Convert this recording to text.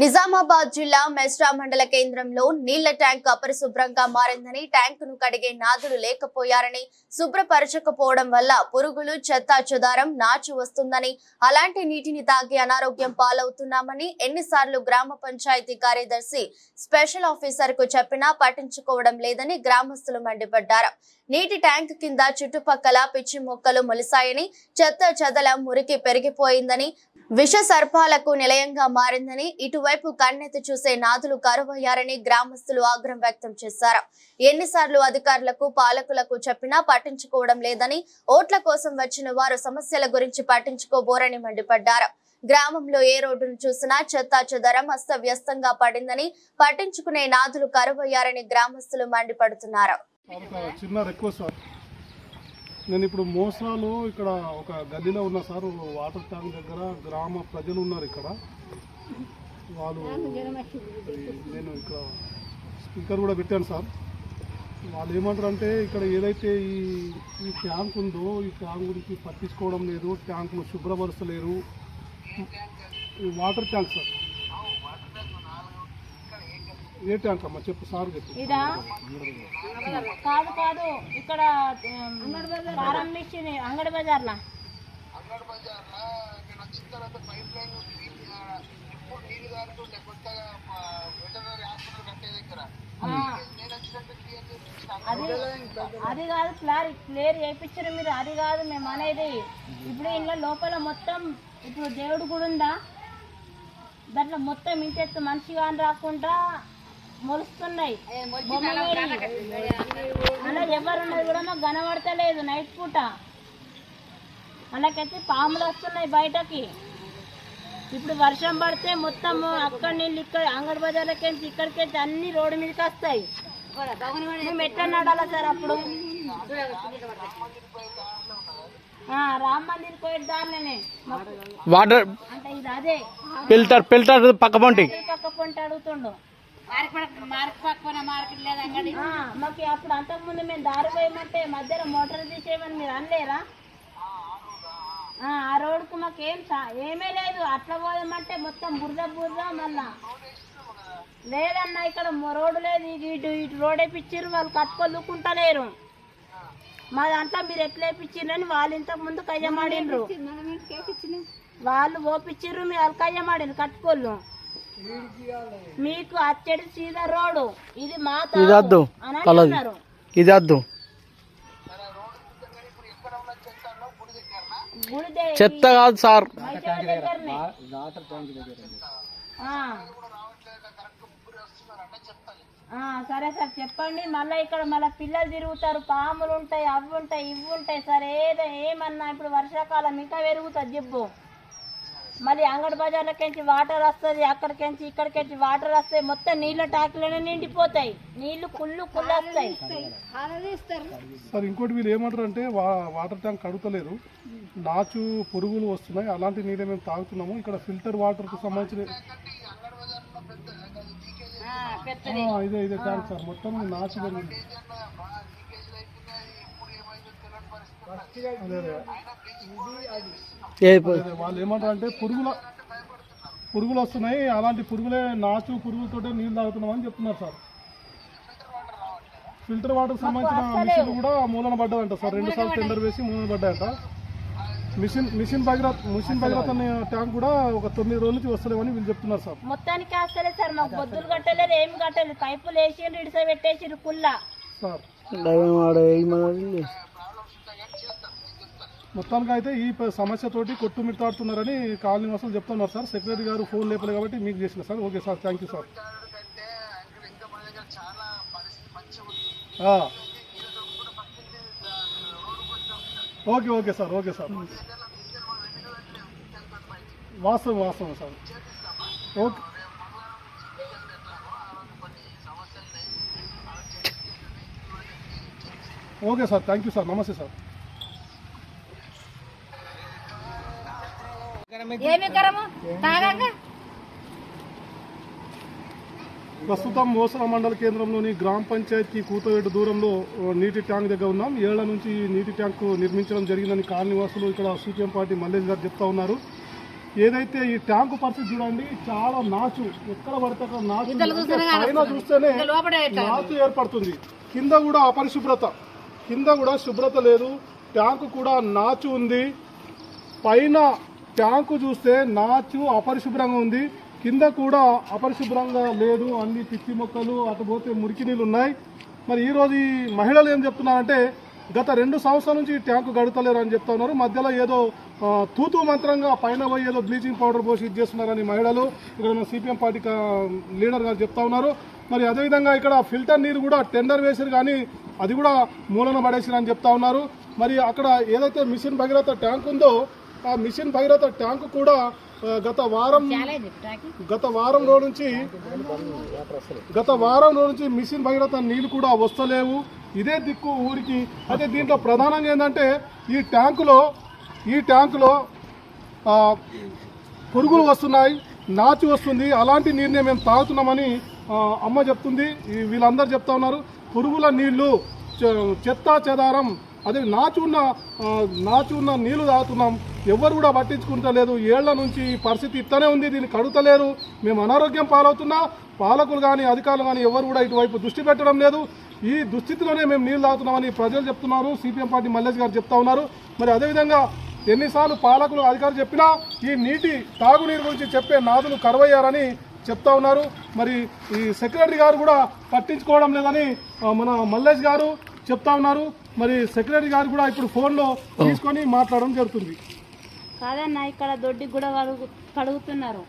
నిజామాబాద్ జిల్లా మెస్రా మండల కేంద్రంలో నీళ్ళ ట్యాంక్ అపరిశుభ్రంగా మారిందని ట్యాంకును కడిగే నాదులు లేకపోయారని శుభ్రపరచకపోవడం వల్ల పురుగులు చెత్త చెదారం నాచు వస్తుందని అలాంటి నీటిని తాగి అనారోగ్యం పాలవుతున్నామని ఎన్నిసార్లు గ్రామ పంచాయతీ కార్యదర్శి స్పెషల్ ఆఫీసర్కు చెప్పినా పట్టించుకోవడం లేదని గ్రామస్తులు మండిపడ్డారు. నీటి ట్యాంక్ కింద చుట్టుపక్కల పిచ్చి మొక్కలు మొలిసాయని చెత్త చెదల మురికి పెరిగిపోయిందని విష సర్పాలకు నిలయంగా మారిందని ఇటువైపు కన్నెత్తి చూసే నాదులు కరువయ్యారని గ్రామస్తులు ఆగ్రహం వ్యక్తం చేశారు. ఎన్నిసార్లు అధికారులకు పాలకులకు చెప్పినా పట్టించుకోవడం లేదని ఓట్ల కోసం వచ్చిన వారు సమస్యల గురించి పట్టించుకోబోరని మండిపడ్డారు. గ్రామంలో ఏ రోడ్డును చూసినా చెత్త చెదరం అస్తవ్యస్తంగా పడిందని పట్టించుకునే నాదులు కరువయ్యారని గ్రామస్తులు మండిపడుతున్నారు. చిన్న రిక్వెస్ట్ సార్. నేను ఇప్పుడు మోసరాలో ఇక్కడ ఒక గదిలో ఉన్న సార్ వాటర్ ట్యాంక్ దగ్గర గ్రామ ప్రజలు ఉన్నారు ఇక్కడ. వాళ్ళు నేను ఇక్కడ స్పీకర్ కూడా పెట్టాను సార్. వాళ్ళు ఏమంటారు అంటే ఇక్కడ ఏదైతే ఈ ఈ ట్యాంక్ ఉందో ఈ ట్యాంక్ గురించి పట్టించుకోవడం లేదు ట్యాంకును శుభ్రపరచలేరు ఈ వాటర్ ట్యాంక్ సార్. ఏ ట్యాంక్ అమ్మా? చెప్పు సార్ చెప్పు. ఇదా? కాదు కాదు. ఇక్కడ ప్రారంభించింది అంగడి బజార్లా. అది అది కాదు క్లార్ క్లియర్ చేయించారు మీరు అది కాదు మేము అనేది. ఇప్పుడు ఇంట్లో లోపల మొత్తం ఇప్పుడు దేవుడు కూడా ఉందా? దాంట్లో మొత్తం ఇంతెత్తు మనిషి కానీ రాకుండా మొలుస్తున్నాయి. అలా ఎవరున్నది కూడా మాకు కనబడతలేదు నైట్ పూట. అలాగైతే పాములు వస్తున్నాయి బయటకి. ఇప్పుడు వర్షం పడితే మొత్తం అక్కడి నీళ్ళు ఇక్కడ అంగడి బజార్లకి ఇక్కడికి అన్ని రోడ్డు మీదకి వస్తాయి. మేము ఎట్లా నడాలా సార్ అప్పుడు? ఆ, రామ్ మందిర్ పోయే దారిలోనే. వాటర్ అంటే ఇది అదే. ఫిల్టర్ ఫిల్టర్ పక్క పంటి. పక్క పొంటి అడుగుతుండు. మాకు అప్పుడు అంతకుముందు మేము దారి పోయమంటే మధ్యలో మోటార్ తీసేయమని మీరు అనలేరా? ఆ, ఆ రోడ్కు మాకు ఏం ఏమీ లేదు. అట్లా పోదామంటే మొత్తం బురద బురద మళ్ళా. లేదన్నా ఇక్కడ రోడ్డు లేదు. ఇటు ఇటు ఇటు రోడ్ వేపించారు వాళ్ళు కట్టుకోలుకుంటలేరు. మా దాంట్లో మీరు ఎట్లా వేపించారని వాళ్ళు ఇంతకు ముందు కయ్యమాడిండ్రు. వాళ్ళు ఓపించారు మీరు వాళ్ళు కయ్యమాడిండ్రు కట్టుకోళ్ళు. మీకు అచ్చడి సీదా రోడ్డు ఇది మా ఇది వద్దు కలదు ఇది వద్దు గుడి దే- చెత్త కాదు సార్. సరే సార్ చెప్పండి. మళ్ళీ ఇక్కడ మళ్ళీ పిల్లలు తిరుగుతారు. పాములు ఉంటాయి అవి ఉంటాయి ఇవి ఉంటాయి సార్ ఏదో ఏమన్నా ఇప్పుడు వర్షాకాలం ఇంకా పెరుగుతుంది చెప్పు. మళ్ళీ అంగడి బజార్లకెంచి వాటర్ వస్తుంది అక్కడికెంచి ఇక్కడికెంచి వాటర్ వస్తాయి మొత్తం నీళ్ళ టాకులనే నిండిపోతాయి. నీళ్ళు కుళ్ళు కుళ్ళు వస్తాయి. సార్ ఇంకోటి వీళ్ళు ఏమంటారు అంటే వాటర్ ట్యాంక్ కడుగుతలేరు నాచు పురుగులు వస్తున్నాయి. అలాంటి నీళ్ళే మేము తాగుతున్నాము. ఇక్కడ ఫిల్టర్ వాటర్కు సంబంధించిన ఇదే ఇదే ట్యాంక్ సార్. మొత్తం నాచు పెరిగింది అదే అదే ఏ అదే వాళ్ళు ఏమంటారు అంటే పురుగుల పురుగులు వస్తున్నాయి అలాంటి పురుగులే నాచు పురుగులతోటే నీళ్ళు తాగుతున్నాం అని చెప్తున్నారు సార్. ఫిల్టర్ వాటర్ సంబంధించిన మిషన్ కూడా మూలన పడ్డదంట సార్. రెండు సార్లు టెండర్ వేసి మూలన పడ్డాయంట. Mission mission Bhagiratha mission Bhagiratha అనే ట్యాంక్ కూడా ఒక తొమ్మిది రోజుల నుంచి వస్తలేమని వీళ్ళు చెప్తున్నారు సార్. మొత్తానికి వస్తలేదు సార్ మాకు బొద్దులు కట్టలేదు ఏమి కట్టలేదు. పైపులు వేసిండ్రు ఇడిస పెట్టేసిండ్రు కుల్లా సార్? మొత్తానికి అయితే ఈ సమస్యతోటి కొట్టుమిట్టాడుతున్నారని కాలనీ వాసులు చెప్తున్నారు సార్. సెక్రటరీ గారు ఫోన్ లేపలేదు కాబట్టి మీకు చేసిన sir. Okay sir. Thank you sir. Okay okay sir. Okay sir. వాస్తవం వాస్తవం sir. Okay. Okay sir. Thank you sir. నమస్తే సార్. ఏమి కరము? తాగాక ప్రస్తుతం మోసర మండల కేంద్రంలోని గ్రామ పంచాయతీ కూతవేటు దూరంలో నీటి ట్యాంక్ దగ్గర ఉన్నాం. ఏళ్ళ నుంచి ఈ నీటి ట్యాంకు నిర్మించడం జరిగిందని కాలనీవాసులు ఇక్కడ సీపీఎం పార్టీ మల్లేష్ గారు చెప్తా ఉన్నారు. ఏదైతే ఈ ట్యాంకు పరిస్థితి చూడండి చాలా నాచు ఎక్కడ పడితే అక్కడ నాచు చూస్తేనే నాచు ఏర్పడుతుంది. కింద కూడా అపరిశుభ్రత. కింద కూడా శుభ్రత లేదు. ట్యాంకు కూడా నాచు ఉంది. పైన ట్యాంకు చూస్తే నాచు అపరిశుభ్రంగా ఉంది. కింద కూడా అపరిశుభ్రంగా లేదు. అన్ని పిచ్చి మొక్కలు అటు పోతే మురికి నీళ్ళు ఉన్నాయి. మరి ఈరోజు ఈ మహిళలు ఏం చెప్తున్నారంటే గత రెండు సంవత్సరాల నుంచి ట్యాంకు గడతలేరు అని చెప్తా ఉన్నారు. మధ్యలో ఏదో తూతు తూతూ మంత్రంగా పైన పోయి ఏదో బ్లీచింగ్ పౌడర్ పోసి ఇది చేస్తున్నారని మహిళలు. ఇక్కడ మన సిపిఎం పార్టీ లీడర్ గారు చెప్తా ఉన్నారు. మరి అదేవిధంగా ఇక్కడ ఫిల్టర్ నీరు కూడా టెండర్ వేసారు కానీ అది కూడా మూలన పడేసారు అని చెప్తా ఉన్నారు. మరి అక్కడ ఏదైతే మిషన్ భగీరథ ట్యాంక్ ఉందో ఆ మిషన్ భగీరథ ట్యాంకు కూడా గత వారం గత వారం రోజు నుంచి గత వారం రోజు నుంచి మిషన్ భగీరథ నీళ్ళు కూడా వస్తలేవు. ఇదే దిక్కు ఊరికి. అయితే దీంట్లో ప్రధానంగా ఏంటంటే ఈ ట్యాంకులో ఈ ట్యాంకులో పురుగులు వస్తున్నాయి నాచు వస్తుంది. అలాంటి నీరునే మేము తాగుతున్నామని అమ్మ చెప్తుంది. వీళ్ళందరూ చెప్తా ఉన్నారు. పురుగుల నీళ్ళు చెత్త చెదారం. అదే నాచున్న నాచున్న నీళ్ళు తాగుతున్నాం. ఎవరు కూడా పట్టించుకుంటలేదు. ఏళ్ళ నుంచి ఈ పరిస్థితి ఇట్లనే ఉంది. దీన్ని కడుతలేరు. మేము అనారోగ్యం పాలవుతున్నా పాలకులు కానీ అధికారులు కానీ ఎవరు కూడా ఇటువైపు దృష్టి పెట్టడం లేదు. ఈ దుస్థితిలోనే మేము నీళ్ళు తాగుతున్నామని ప్రజలు చెప్తున్నారు. సిపిఎం పార్టీ మల్లేష్ గారు చెప్తా ఉన్నారు. మరి అదేవిధంగా ఎన్నిసార్లు పాలకులు అధికారులు చెప్పినా ఈ నీటి తాగునీరు గురించి చెప్పే నాదులు కరువయ్యారని చెప్తా ఉన్నారు. మరి ఈ సెక్రటరీ గారు కూడా పట్టించుకోవడం లేదని మన మల్లేష్ గారు చెప్తా ఉన్నారు. మరి సెక్రటరీ గారు కూడా ఇప్పుడు ఫోన్లో తీసుకొని మాట్లాడడం జరుగుతుంది. కాదన్న ఇక్కడ దొడ్డి కూడా కడుగుతున్నారు.